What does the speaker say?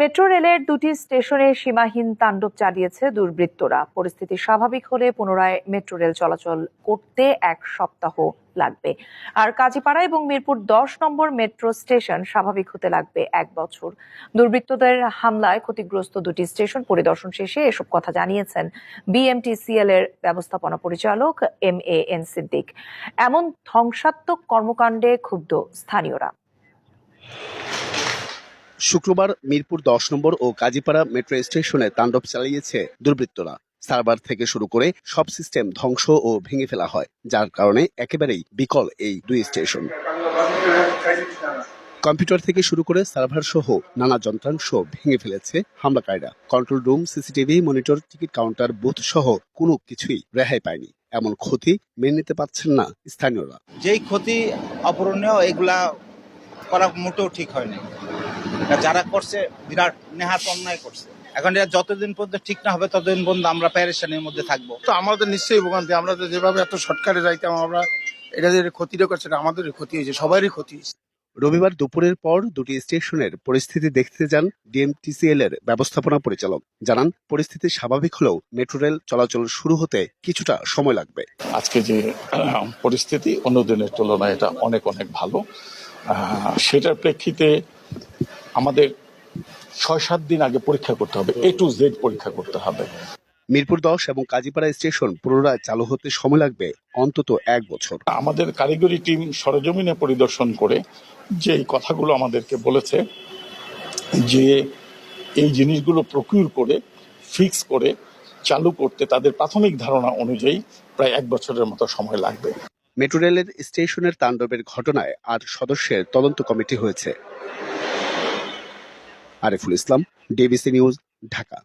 Metro রেলের দুটি স্টেশনে সীমাহীন তাণ্ডব চালিয়েছে দুর্বৃত্তরা। পরিস্থিতি স্বাভাবিক হলে পুনরায় মেট্রো রেল চলাচল করতে এক সপ্তাহ লাগবে। আর কাজীপাড়া এবং মিরপুর দশ নম্বর মেট্রো স্টেশন স্বাভাবিক হতে লাগবে এক বছর। দুর্বৃত্তদের হামলায় ক্ষতিগ্রস্ত দুটি স্টেশন পরিদর্শন শেষে এসব কথা জানিয়েছেন বিএমটিসিএল এর ব্যবস্থাপনা পরিচালক এম এ এন সিদ্দিক। এমন ধ্বংসাত্মক কর্মকাণ্ডে ক্ষুব্ধ স্থানীয়রা। শুক্রবার মিরপুর দশ নম্বর ও কাজীপাড়া মেট্রো স্টেশনে তাণ্ডব চালিয়েছে দুর্বৃত্তরা। সার্ভার থেকে শুরু করে সব সিস্টেম ধ্বংস ও ভেঙে ফেলা হয়, যার কারণে একেবারেই বিকল এই দুই স্টেশন। কম্পিউটার থেকে শুরু করে সার্ভার সহ নানা যন্ত্রাংশ ভেঙে ফেলেছে হামলাকারীরা। Control room, CCTV, monitor, ticket counter, booth সহ কোনো কিছুই রেহাই পায়নি। এমন ক্ষতি মেনে নিতে পারছেন না স্থানীয়রা। যেই ক্ষতি অপূরণীয়, এগুলা করা মোটেও ঠিক হয়নি। যারা করছে বিরাট নেহাত অন্যায় করছে। এখন এটা যতদিন পর্যন্ত ঠিক না হবে ততদিন পর্যন্ত আমরা প্যারেশানের মধ্যে থাকব। তো আমাদের নিশ্চয়ই ভোগান্তি। আমরা তো যেভাবে এত শর্টকাটে যাইতাম আমরা এটা যে ক্ষতিটা করছে এটা আমাদেরই ক্ষতি হয়েছে সবারই ক্ষতি হয়েছে। রবিবার দুপুরের পর দুটি স্টেশনের পরিস্থিতি দেখতে যান ডিএমটিসিএল এর ব্যবস্থাপনা পরিচালক। জানান পরিস্থিতি স্বাভাবিক হলেও মেট্রো রেল চলাচল শুরু হতে কিছুটা সময় লাগবে। আজকে যে পরিস্থিতি অন্য দিনের তুলনায় এটা অনেক অনেক ভালো। সেটার প্রেক্ষিতে আমাদের ছয় সাত দিন আগে পরীক্ষা করতে হবে। এ টু জেড পরীক্ষা করতে হবে। মিরপুর দশ এবং কাজীপাড়া স্টেশন পুনরায় চালু হতে সময় লাগবে অন্তত এক বছর। আমাদের কারিগরি টিম সরজমিনে পরিদর্শন করে যে এই কথাগুলো আমাদেরকে বলেছে যে এই জিনিসগুলো প্রকিউর করে ফিক্স করে চালু করতে তাদের প্রাথমিক ধারণা অনুযায়ী প্রায় এক বছরের মতো সময় লাগবে। মেট্রো রেলের স্টেশনের তাণ্ডবের ঘটনায় আট সদস্যের তদন্ত কমিটি হয়েছে। Ariful Islam DBC news Dhaka.